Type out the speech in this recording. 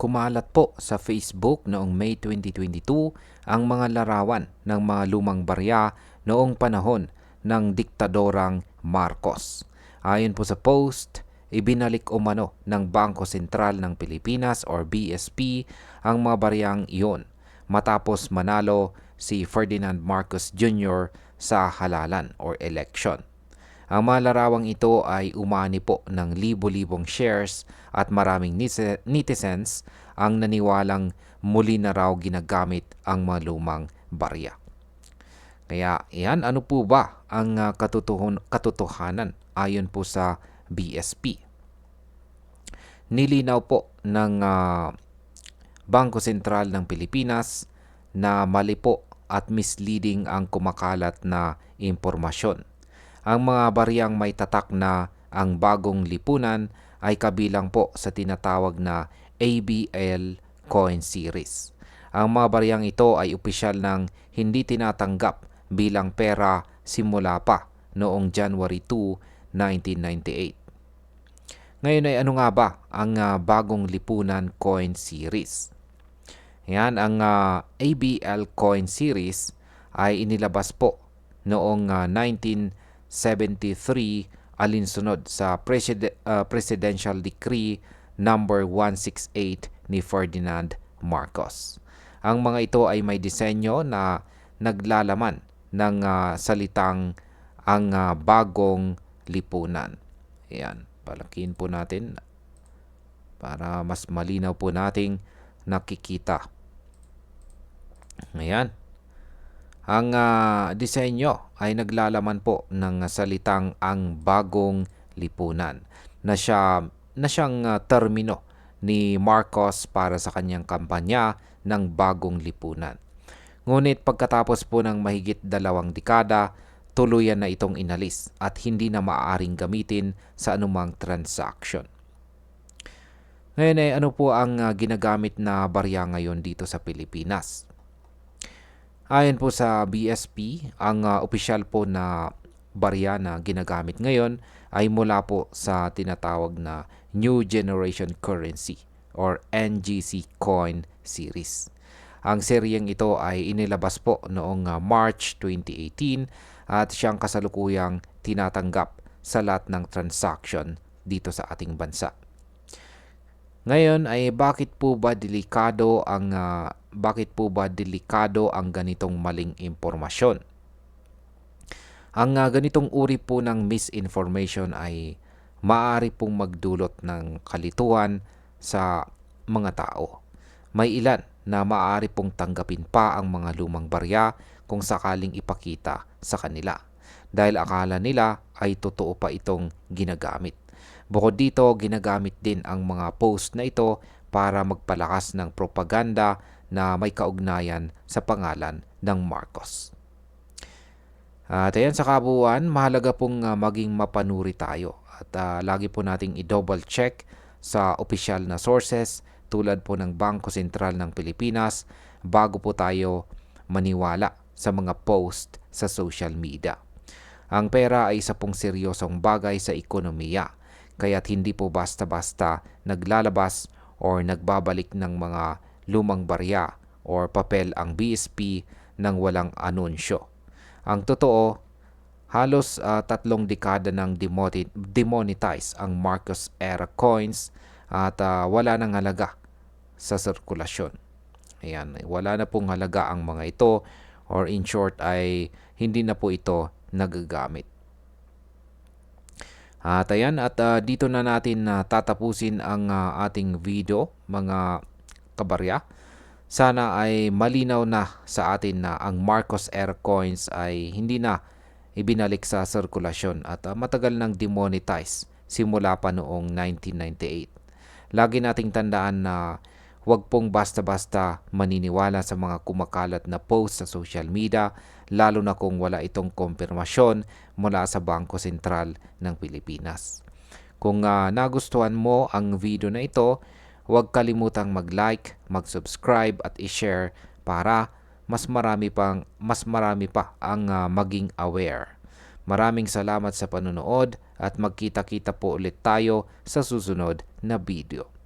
kumalat po sa Facebook noong May 2022 ang mga larawan ng mga lumang barya noong panahon ng diktadorang Marcos. Ayon po sa post, ibinalik umano ng Bangko Sentral ng Pilipinas or BSP ang mga baryang iyon matapos manalo si Ferdinand Marcos Jr. sa halalan or election. Ang mga larawang ito ay umani po ng libo-libong shares at maraming netizens ang naniwalang muli na raw ginagamit ang mga lumang barya. Kaya yan, ano po ba ang uh, katotohanan ayon po sa BSP? Nilinaw po ng uh, Bangko Sentral ng Pilipinas na mali po at misleading ang kumakalat na impormasyon ang mga bariyang may tatak na ang bagong lipunan ay kabilang po sa tinatawag na ABL coin series. Ang mga bariyang ito ay opisyal ng hindi tinatanggap bilang pera simula pa noong January 2, 1998. Ngayon ay ano nga ba ang uh, bagong lipunan coin series? Yan, ang uh, ah, ABL coin series ay inilabas po noong uh, 19 73 alinsunod sa Presid- uh, Presidential Decree number 168 ni Ferdinand Marcos. Ang mga ito ay may disenyo na naglalaman ng uh, salitang ang uh, bagong lipunan. Ayan, palakin po natin para mas malinaw po nating nakikita. Ayan. Ang uh, disenyo ay naglalaman po ng salitang ang bagong lipunan na siya na siyang uh, termino ni Marcos para sa kanyang kampanya ng bagong lipunan. Ngunit pagkatapos po ng mahigit dalawang dekada, tuluyan na itong inalis at hindi na maaaring gamitin sa anumang transaction. Ngayon ay ano po ang uh, ginagamit na barya ngayon dito sa Pilipinas? Ayon po sa BSP, ang uh, opisyal po na barya na ginagamit ngayon ay mula po sa tinatawag na New Generation Currency or NGC Coin Series. Ang seryeng ito ay inilabas po noong uh, March 2018 at siyang kasalukuyang tinatanggap sa lahat ng transaction dito sa ating bansa. Ngayon ay bakit po ba delikado ang uh, bakit po ba delikado ang ganitong maling impormasyon? Ang uh, ganitong uri po ng misinformation ay maaari pong magdulot ng kalituhan sa mga tao. May ilan na maaari pong tanggapin pa ang mga lumang barya kung sakaling ipakita sa kanila dahil akala nila ay totoo pa itong ginagamit. Bukod dito, ginagamit din ang mga post na ito para magpalakas ng propaganda na may kaugnayan sa pangalan ng Marcos. At ayan sa kabuuan, mahalaga pong uh, maging mapanuri tayo at uh, lagi po nating i-double check sa opisyal na sources tulad po ng Bangko Sentral ng Pilipinas bago po tayo maniwala sa mga post sa social media. Ang pera ay isa pong seryosong bagay sa ekonomiya, kaya't hindi po basta-basta naglalabas or nagbabalik ng mga lumang barya or papel ang BSP nang walang anunsyo. Ang totoo, halos uh, tatlong dekada nang demonetize ang Marcos era coins at uh, wala nang halaga sa sirkulasyon. Ayan, wala na pong halaga ang mga ito or in short ay hindi na po ito nagagamit. At ayan, at uh, dito na natin uh, tatapusin ang uh, ating video, mga kabarya. Sana ay malinaw na sa atin na ang Marcos Air Coins ay hindi na ibinalik sa sirkulasyon at uh, matagal nang demonetize simula pa noong 1998. Lagi nating tandaan na huwag pong basta-basta maniniwala sa mga kumakalat na post sa social media lalo na kung wala itong kompirmasyon mula sa Bangko Sentral ng Pilipinas. Kung uh, nagustuhan mo ang video na ito, huwag kalimutang mag-like, mag-subscribe at i-share para mas marami pang mas marami pa ang uh, maging aware. Maraming salamat sa panonood at magkita-kita po ulit tayo sa susunod na video.